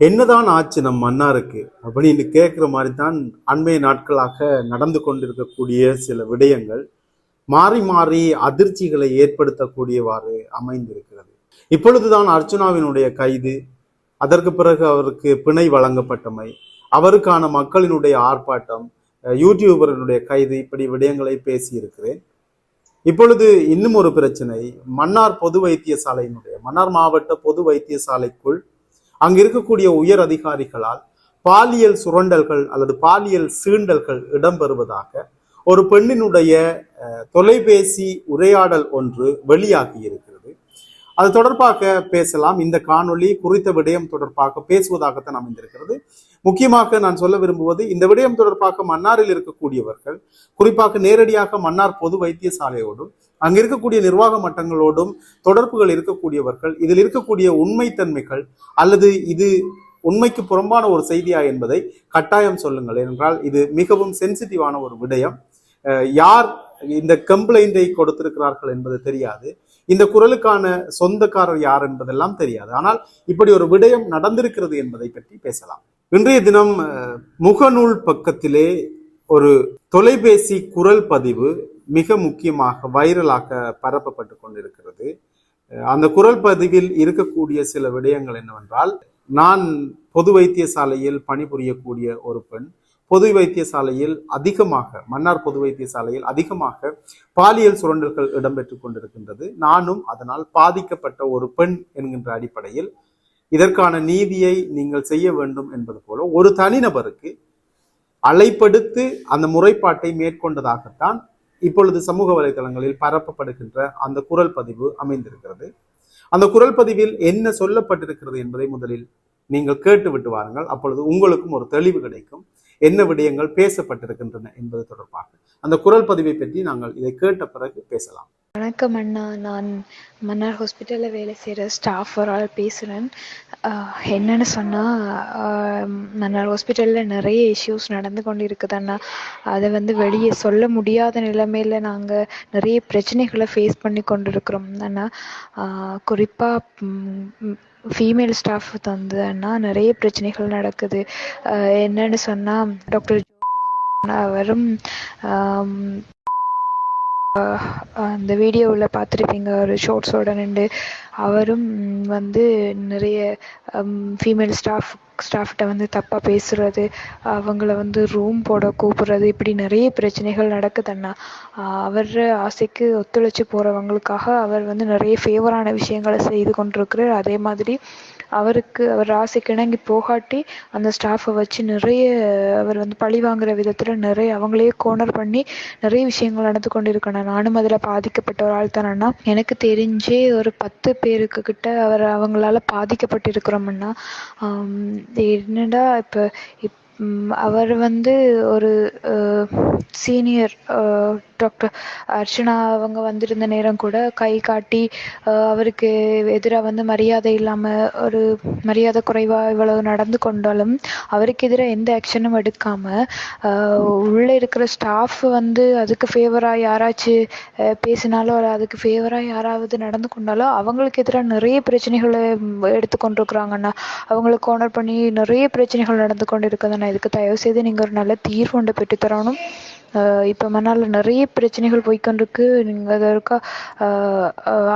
என்னதான் ஆச்சு நம் மன்னாருக்கு? அப்படின்னு கேட்குற மாதிரி தான் அண்மைய நாட்களாக நடந்து கொண்டிருக்கக்கூடிய சில விடயங்கள் மாறி மாறி அதிர்ச்சிகளை ஏற்படுத்தக்கூடியவாறு அமைந்திருக்கிறது. இப்பொழுதுதான் அர்ச்சுனாவினுடைய கைது அதற்கு பிறகு அவருக்கு பிணை வழங்கப்பட்டமை அவருக்கான மக்களினுடைய ஆர்ப்பாட்டம் அஹ் யூடியூபர்களுடைய கைது இப்படி விடயங்களை பேசியிருக்கிறேன். இப்பொழுது இன்னும் ஒரு பிரச்சனை மன்னார் பொது வைத்தியசாலையினுடைய மன்னார் மாவட்ட பொது வைத்தியசாலைக்குள் அங்கு இருக்கக்கூடிய உயர் அதிகாரிகளால் பாலியல் சுரண்டல்கள் அல்லது பாலியல் சீண்டல்கள் இடம்பெறுவதாக ஒரு பெண்ணினுடைய அஹ், தொலைபேசி உரையாடல் ஒன்று வெளியாகி இருக்கிறது. அது தொடர்பாக பேசலாம். இந்த காணொளி குறித்த விடயம் தொடர்பாக பேசுவதாகத்தான் அமைந்திருக்கிறது. முக்கியமாக நான் சொல்ல விரும்புவது இந்த விடயம் தொடர்பாக மன்னாரில் இருக்கக்கூடியவர்கள் குறிப்பாக நேரடியாக மன்னார் பொது வைத்தியசாலையோடும் அங்க இருக்கக்கூடிய நிர்வாக மட்டங்களோடும் தொடர்புகள் இருக்கக்கூடியவர்கள் இதில் இருக்கக்கூடிய உண்மைத்தன்மைகள் அல்லது இது உண்மைக்கு புறம்பான ஒரு செய்தியா என்பதை கட்டாயம் சொல்லுங்கள். ஏனென்றால் இது மிகவும் சென்சிட்டிவான ஒரு விடயம். யார் இந்த கம்ப்ளைண்டை கொடுத்திருக்கிறார்கள் என்பது தெரியாது. இந்த குரலுக்கான சொந்தக்காரர் யார் என்பதெல்லாம் தெரியாது. ஆனால் இப்படி ஒரு விடயம் நடந்திருக்கிறது என்பதை பற்றி பேசலாம். இன்றைய தினம் முகநூல் பக்கத்திலே ஒரு தொலைபேசி குரல் பதிவு மிக முக்கியமாக வைரலாக பரப்பப்பட்டு கொண்டிருக்கிறது. அந்த குரல் பதிவில் இருக்கக்கூடிய சில விடயங்கள் என்னவென்றால் நான் பொது வைத்தியசாலையில் பணிபுரியக்கூடிய ஒரு பெண் பொது வைத்தியசாலையில் அதிகமாக மன்னார் பொது வைத்தியசாலையில் அதிகமாக பாலியல் சுரண்டல்கள் இடம்பெற்றுக் கொண்டிருக்கின்றது. நானும் அதனால் பாதிக்கப்பட்ட ஒரு பெண் என்கின்ற அடிப்படையில் இதற்கான நீதியை நீங்கள் செய்ய வேண்டும் என்பது போல ஒரு தனிநபருக்கு அலைப்படுத்து அந்த முறைப்பாட்டை மேற்கொண்டதாகத்தான் இப்பொழுது சமூக வலைதளங்களில் பரப்பப்படுகின்ற அந்த குரல் பதிவு அமைந்திருக்கிறது. அந்த குரல் பதிவில் என்ன சொல்லப்பட்டிருக்கிறது என்பதை முதலில் நீங்கள் கேட்டு விட்டு வாருங்கள். அப்பொழுது உங்களுக்கும் ஒரு தெளிவு கிடைக்கும். என்ன விடயங்கள் பேசப்பட்டிருக்கின்றன என்பது தொடர்பாக. அந்த குரல் பதிவை பற்றி நாங்கள் இதை கேட்ட பிறகு பேசலாம். வணக்கம் அண்ணா. நான் மன்னார் ஹாஸ்பிட்டலில் வேலை செய்கிற ஸ்டாஃப் ஒரு ஆள் பேசுகிறேன் என்னன்னு சொன்னால் நான் ஹாஸ்பிட்டலில் நிறைய இஷ்யூஸ் நடந்து கொண்டு இருக்குதுண்ணா அதை வந்து வெளியே சொல்ல முடியாத நிலைமையில் நாங்கள் நிறைய பிரச்சனைகளை ஃபேஸ் பண்ணி கொண்டு இருக்கிறோம் அண்ணா குறிப்பாக ஃபீமேல் ஸ்டாஃப் தந்ததுன்னா அண்ணா நிறைய பிரச்சனைகள் நடக்குது. என்னன்னு சொன்னால் டாக்டர் அவரும் அந்த வீடியோவில் பார்த்துருப்பீங்க ஒரு ஷோர்ட்ஸோட நின்று. அவரும் வந்து நிறைய ஃபீமேல் ஸ்டாஃப் ஸ்டாஃப்கிட்ட வந்து தப்பாக பேசுறது அவங்கள வந்து ரூம் போட கூப்பிடுறது இப்படி நிறைய பிரச்சனைகள் நடக்குது அண்ணா. அவர் ஆசைக்கு ஒத்துழைச்சு போகிறவங்களுக்காக அவர் வந்து நிறைய ஃபேவரான விஷயங்களை செய்து கொண்டிருக்கிறார். அதே மாதிரி அவருக்கு அவர் ராசிக்கு இணங்கி போகாட்டி அந்த ஸ்டாஃபை வச்சு நிறைய அவர் வந்து பழி வாங்குற விதத்தில் நிறைய அவங்களே கோனர் பண்ணி நிறைய விஷயங்கள் நடந்து கொண்டிருக்கணும். நானும் அதில் பாதிக்கப்பட்ட ஒரு ஆள் தானேண்ணா எனக்கு தெரிஞ்சே ஒரு பத்து பேருக்கு கிட்ட அவர் அவங்களால பாதிக்கப்பட்டிருக்கிறோம்னா என்னடா இப்போ இப் அவர் வந்து ஒரு சீனியர் டாக்டர் அர்ச்சனா அவங்க வந்திருந்த நேரம் கூட கை காட்டி அவருக்கு எதிராக வந்து மரியாதை இல்லாமல் ஒரு மரியாதை குறைவாக இவ்வளவு நடந்து கொண்டாலும் அவருக்கு எதிராக எந்த ஆக்ஷனும் எடுக்காமல் உள்ளே இருக்கிற ஸ்டாஃப் வந்து அதுக்கு ஃபேவராக யாராச்சும் பேசினாலோ அதுக்கு ஃபேவராக யாராவது நடந்து கொண்டாலோ அவங்களுக்கு எதிராக நிறைய பிரச்சனைகளை ம், எடுத்து கொண்டிருக்கிறாங்கண்ணா. அவங்களை கோனர் பண்ணி நிறைய பிரச்சனைகள் நடந்து கொண்டு இருக்குதுண்ணா இதுக்கு தயவு செய்து நீங்கள் ஒரு நல்ல தீர்வு ஒன்று பெற்றுத்தரணும் இப்போ மணால நிறைய பிரச்சனைகள் போய்க்கொண்டிருக்கு. நீங்கள் அதற்கா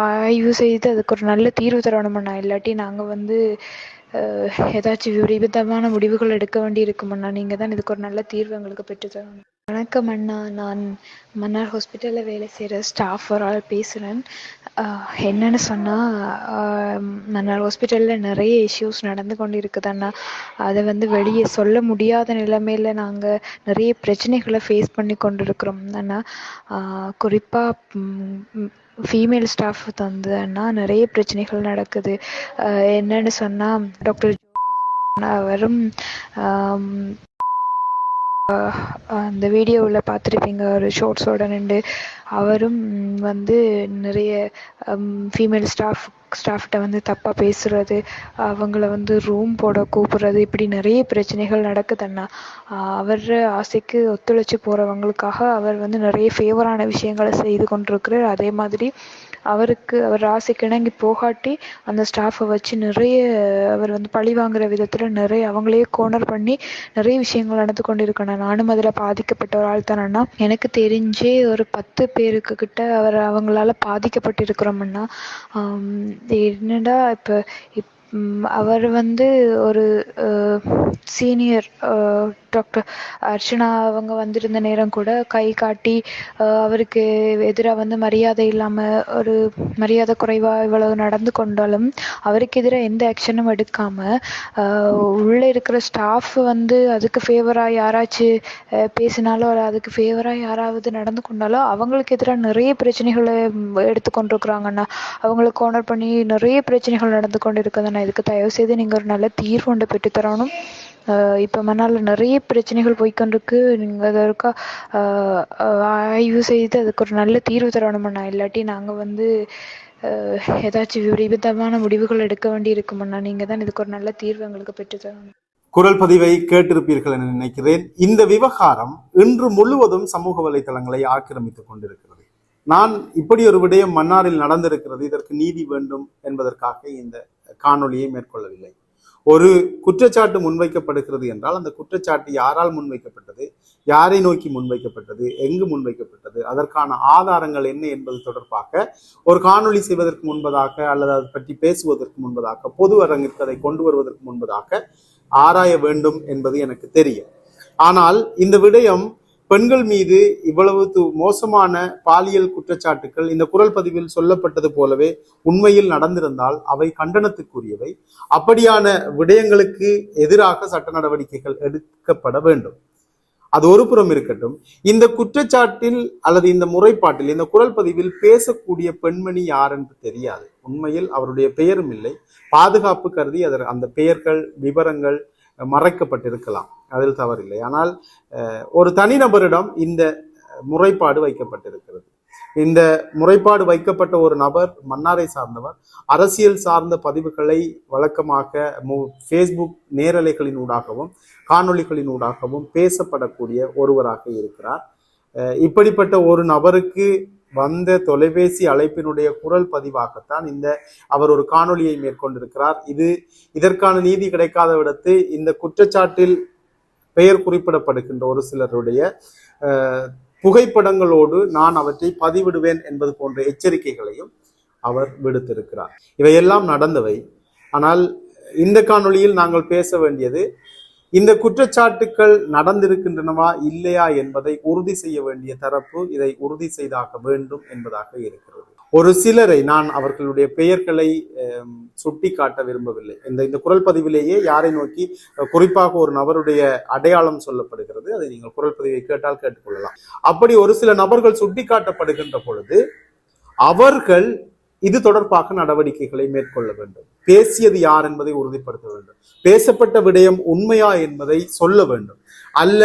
ஆய்வு செய்து அதுக்கு ஒரு நல்ல தீர்வு தரணுமண்ணா இல்லாட்டி நாங்கள் வந்து ஏதாச்சும் விபரீதமான முடிவுகள் எடுக்க வேண்டி இருக்குமண்ணா நீங்கள் தான் இதுக்கு ஒரு நல்ல தீர்வு எங்களுக்கு பெற்றுத்தரணும் வணக்கம் அண்ணா. நான் மன்னார் ஹாஸ்பிட்டலில் வேலை செய்கிற ஸ்டாஃப் ஒரு ஆள் பேசுகிறேன் என்னன்னு சொன்னால் மன்னார் ஹாஸ்பிட்டலில் நிறைய இஷ்யூஸ் நடந்து கொண்டு இருக்குதுண்ணா அதை வந்து வெளியே சொல்ல முடியாத நிலைமையில் நாங்கள் நிறைய பிரச்சனைகளை ஃபேஸ் பண்ணி கொண்டு இருக்கிறோம் அண்ணா குறிப்பாக ஃபீமேல் ஸ்டாஃப் தந்ததுன்னா நிறைய பிரச்சனைகள் நடக்குது. ஆஹ் என்னன்னு சொன்னால் டாக்டர் அவரும் ஆஹ் அந்த வீடியோவில் பார்த்துருப்பீங்க ஒரு ஷார்ட்ஸோட நின்று. அவரும் வந்து நிறைய ஃபீமேல் ஸ்டாஃப் ஸ்டாஃப்கிட்ட வந்து தப்பாக பேசுறது அவங்கள வந்து ரூம் போட கூப்பிடுறது இப்படி நிறைய பிரச்சனைகள் நடக்குது அண்ணா. அவர் ஆசைக்கு ஒத்துழைச்சு போகிறவங்களுக்காக அவர் வந்து நிறைய ஃபேவரான விஷயங்களை செய்து கொண்டிருக்கிறார். அதே மாதிரி அவருக்கு அவர் ராசிக்கு இணங்கி போகாட்டி அந்த ஸ்டாஃபை வச்சு நிறைய அவர் வந்து பழி வாங்குற விதத்தில் நிறைய அவங்களே கோனர் பண்ணி நிறைய விஷயங்கள் நடந்து கொண்டிருக்கணும். நானும் அதில் பாதிக்கப்பட்ட ஒரு ஆள் தானேன்னா எனக்கு தெரிஞ்சே ஒரு பத்து பேருக்கு கிட்ட அவர் அவங்களால பாதிக்கப்பட்டிருக்கிறோம்னா என்னடா இப்போ இப் அவர் வந்து ஒரு சீனியர் டாக்டர் அர்ச்சனா அவங்க வந்திருந்த நேரம் கூட கை காட்டி அவருக்கு எதிராக வந்து மரியாதை இல்லாமல் ஒரு மரியாதை குறைவாக இவ்வளவு நடந்து கொண்டாலும் அவருக்கு எதிராக எந்த ஆக்ஷனும் எடுக்காமல் உள்ளே இருக்கிற ஸ்டாஃப் வந்து அதுக்கு ஃபேவராக யாராச்சும் பேசினாலோ அல்ல அதுக்கு ஃபேவராக யாராவது நடந்து கொண்டாலோ அவங்களுக்கு எதிராக நிறைய பிரச்சனைகளை ம், எடுத்து கோனர் பண்ணி நிறைய பிரச்சனைகள் நடந்து கொண்டு இருக்கிறதுனா இதுக்கு தயவு செய்து நீங்கள் ஒரு நல்ல தீர்வு ஒன்று பெற்றுத்தரணும் ஆஹ் இப்போ மணால நிறைய பிரச்சனைகள் போய்க்கொண்டிருக்கு. நீங்கள் அதற்கா ஆய்வு செய்து அதுக்கு ஒரு நல்ல தீர்வு தரணுமண்ணா இல்லாட்டி நாங்கள் வந்து ஆஹ் ஏதாச்சும் விபரீதமான முடிவுகள் எடுக்க வேண்டி இருக்குமண்ணா நீங்கள் தான் இதுக்கு ஒரு நல்ல தீர்வு எங்களுக்கு பெற்றுத்தரணும் குரல் பதிவை கேட்டிருப்பீர்கள் என நினைக்கிறேன். இந்த விவகாரம் இன்று முழுவதும் சமூக வலைதளங்களை ஆக்கிரமித்துக் கொண்டிருக்கிறது. நான் இப்படி ஒரு விடயம் மன்னாரில் நடந்திருக்கிறது இதற்கு நீதி வேண்டும் என்பதற்காக இந்த காணொளியை மேற்கொள்ளவில்லை. ஒரு குற்றச்சாட்டு முன்வைக்கப்படுகிறது என்றால் அந்த குற்றச்சாட்டு யாரால் முன்வைக்கப்பட்டது? யாரை நோக்கி முன்வைக்கப்பட்டது? எங்கு முன்வைக்கப்பட்டது? அதற்கான ஆதாரங்கள் என்ன என்பது தொடர்பாக ஒரு காணொளி செய்வதற்கு முன்பதாக அல்லது அதை பற்றி பேசுவதற்கு முன்பதாக பொது அரங்கிற்கு அதை கொண்டு வருவதற்கு முன்பதாக ஆராய வேண்டும் என்பது எனக்கு தெரியும். ஆனால் இந்த விடயம் பெண்கள் மீது இவ்வளவு மோசமான பாலியல் குற்றச்சாட்டுகள் இந்த குரல் பதிவில் சொல்லப்பட்டது போலவே உண்மையில் நடந்திருந்தால் அவை கண்டனத்துக்குரியவை. அப்படியான விடயங்களுக்கு எதிராக சட்ட நடவடிக்கைகள் எடுக்கப்பட வேண்டும். அது ஒரு புறம் இருக்கட்டும். இந்த குற்றச்சாட்டில் அல்லது இந்த முறைப்பாட்டில் இந்த குரல் பதிவில் பேசக்கூடிய பெண்மணி யார் என்று தெரியாது. உண்மையில் அவருடைய பெயரும் இல்லை. பாதுகாப்பு கருதி அதர் அந்த பெயர்கள் விவரங்கள் மறைக்கப்பட்டிருக்கலாம். அதில் தவறில்லை. ஆனால் ஒரு தனிநபரிடம் இந்த முறைப்பாடு வைக்கப்பட்டிருக்கிறது. இந்த முறைப்பாடு வைக்கப்பட்ட ஒரு நபர் மன்னாரை சார்ந்தவர் அரசியல் சார்ந்த பதிவுகளை வழக்கமாக மு- ஃபேஸ்புக் காணொலிகளின் ஊடாகவும் பேசப்படக்கூடிய ஒருவராக இருக்கிறார். இப்படிப்பட்ட ஒரு நபருக்கு வந்த தொலைபேசி அழைப்பினுடைய குரல் பதிவாகத்தான் இந்த அவர் ஒரு காணொளியை மேற்கொண்டிருக்கிறார். இது இதற்கான நீதி கிடைக்காத விடத்து இந்த குற்றச்சாட்டில் பெயர் குறிப்பிடப்படுகின்ற ஒரு சிலருடைய புகைப்படங்களோடு நான் அவற்றை பதிவிடுவேன் என்பது போன்ற எச்சரிக்கைகளையும் அவர் விடுத்திருக்கிறார். இவையெல்லாம் நடந்தவை. ஆனால் இந்த காணொளியில் நாங்கள் பேச வேண்டியது இந்த குற்றச்சாட்டுக்கள் நடந்திருக்கின்றனவா இல்லையா என்பதை உறுதி செய்ய வேண்டிய தரப்பு இதை உறுதி செய்தாக வேண்டும் என்பதாக இருக்கிறது. ஒரு சிலரை நான் அவர்களுடைய பெயர்களை சுட்டி காட்ட விரும்பவில்லை. இந்த இந்த குரல் பதிவிலேயே யாரை நோக்கி குறிப்பாக ஒரு நபருடைய அடையாளம் சொல்லப்படுகிறது அதை நீங்கள் குரல் பதிவை கேட்டால் கேட்டுக்கொள்ளலாம். அப்படி ஒரு சில நபர்கள் சுட்டி காட்டப்படுகின்ற பொழுது அவர்கள் இது தொடர்பாக நடவடிக்கைகளை மேற்கொள்ள வேண்டும். பேசியது யார் என்பதை உறுதிப்படுத்த வேண்டும். பேசப்பட்ட விடயம் உண்மையா என்பதை சொல்ல வேண்டும். அல்ல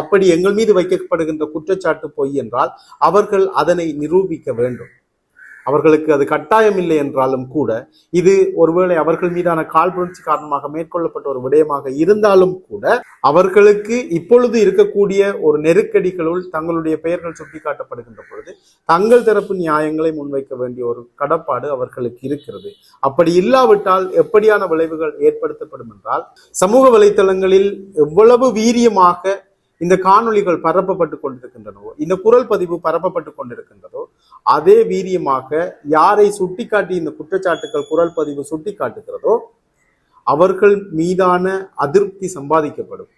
அப்படி எங்கள் மீது வைக்கப்படுகின்ற குற்றச்சாட்டு பொய் என்றால் அவர்கள் அதனை நிரூபிக்க வேண்டும். அவர்களுக்கு அது கட்டாயம் இல்லை என்றாலும் கூட இது ஒருவேளை அவர்கள் மீதான காழ்ப்புணர்ச்சி காரணமாக மேற்கொள்ளப்பட்ட ஒரு விடயமாக இருந்தாலும் கூட அவர்களுக்கு இப்பொழுது இருக்கக்கூடிய ஒரு நெருக்கடிகளுள் தங்களுடைய பெயர்கள் சுட்டிக்காட்டப்படுகின்ற பொழுது தங்கள் தரப்பு நியாயங்களை முன்வைக்க வேண்டிய ஒரு கடப்பாடு அவர்களுக்கு இருக்கிறது. அப்படி இல்லாவிட்டால் எப்படியான விளைவுகள் ஏற்படுத்தப்படும் என்றால் சமூக வலைத்தளங்களில் எவ்வளவு வீரியமாக இந்த காணொளிகள் பரப்பப்பட்டு கொண்டிருக்கின்றனவோ இந்த குரல் பதிவு பரப்பப்பட்டு கொண்டிருக்கின்றதோ அதே வீரியமாக யாரை சுட்டிக்காட்டி இந்த குற்றச்சாட்டுகள் குரல் பதிவு சுட்டிக்காட்டுகிறதோ அவர்கள் மீதான அதிருப்தி சம்பாதிக்கப்படும்.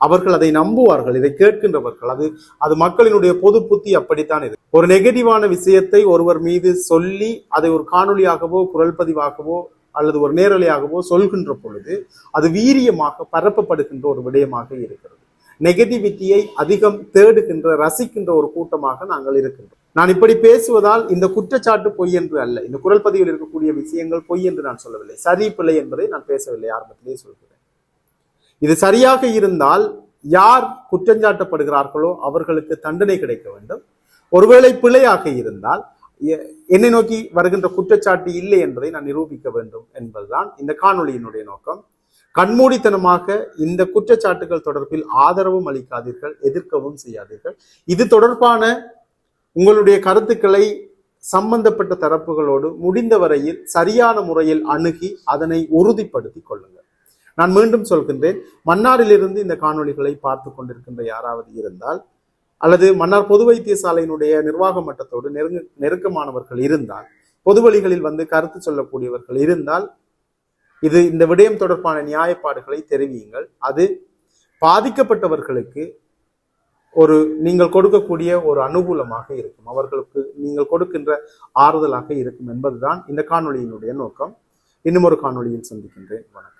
அவர்கள் அதை நம்புவார்கள் இதை கேட்கின்றவர்கள். அது அது மக்களினுடைய பொது புத்தி அப்படித்தான் இது. ஒரு நெகட்டிவான விஷயத்தை ஒருவர் மீது சொல்லி அதை ஒரு காணொலியாகவோ குரல் பதிவாகவோ அல்லது ஒரு நேரலையாகவோ சொல்கின்ற பொழுது அது வீரியமாக பரப்பப்படுகின்ற ஒரு விடயமாக இருக்கிறது. நெகட்டிவிட்டியை அதிகம் தேடுகின்ற ரசிக்கின்ற ஒரு கூட்டமாக நாங்கள் இருக்கின்றோம். நான் இப்படி பேசுவதால் இந்த குற்றச்சாட்டு பொய் என்று அல்ல. இந்த குரல் பதிவில் இருக்கக்கூடிய விஷயங்கள் பொய் என்று நான் சொல்லவில்லை. சரி பிள்ளை என்பதை நான் பேசவில்லை ஆரம்பத்திலேயே சொல்கிறேன். இது சரியாக இருந்தால் யார் குற்றஞ்சாட்டப்படுகிறார்களோ அவர்களுக்கு தண்டனை கிடைக்க வேண்டும். ஒருவேளை பிழையாக இருந்தால் எ- என்னை நோக்கி வருகின்ற குற்றச்சாட்டு இல்லை என்பதை நான் நிரூபிக்க வேண்டும் என்பதுதான் இந்த காணொளியினுடைய நோக்கம். கண்மூடித்தனமாக இந்த குற்றச்சாட்டுகள் தொடர்பில் ஆதரவும் அளிக்காதீர்கள் எதிர்க்கவும் செய்யாதீர்கள். இது தொடர்பான உங்களுடைய கருத்துக்களை சம்பந்தப்பட்ட தரப்புகளோடு முடிந்த வரையில் சரியான முறையில் அணுகி அதனை உறுதிப்படுத்தி கொள்ளுங்கள். நான் மீண்டும் சொல்கின்றேன் மன்னாரிலிருந்து இந்த காணொளிகளை பார்த்து கொண்டிருக்கின்ற யாராவது இருந்தால் அல்லது மன்னார் பொது வைத்தியசாலையினுடைய நிர்வாக மட்டத்தோடு நெருங்க நெருக்கமானவர்கள் இருந்தால் பொது வழிகளில் வந்து கருத்து சொல்லக்கூடியவர்கள் இருந்தால் இது இந்த விடயம் தொடர்பான நியாயப்பாடுகளை தெரிவியுங்கள். அது பாதிக்கப்பட்டவர்களுக்கு ஒரு நீங்கள் கொடுக்கக்கூடிய ஒரு அனுகூலமாக இருக்கும். அவர்களுக்கு நீங்கள் கொடுக்கின்ற ஆறுதலாக இருக்கும் என்பதுதான் இந்த காணொலியினுடைய நோக்கம். இன்னும் ஒரு காணொலியில் சந்திக்கின்றேன். வணக்கம்.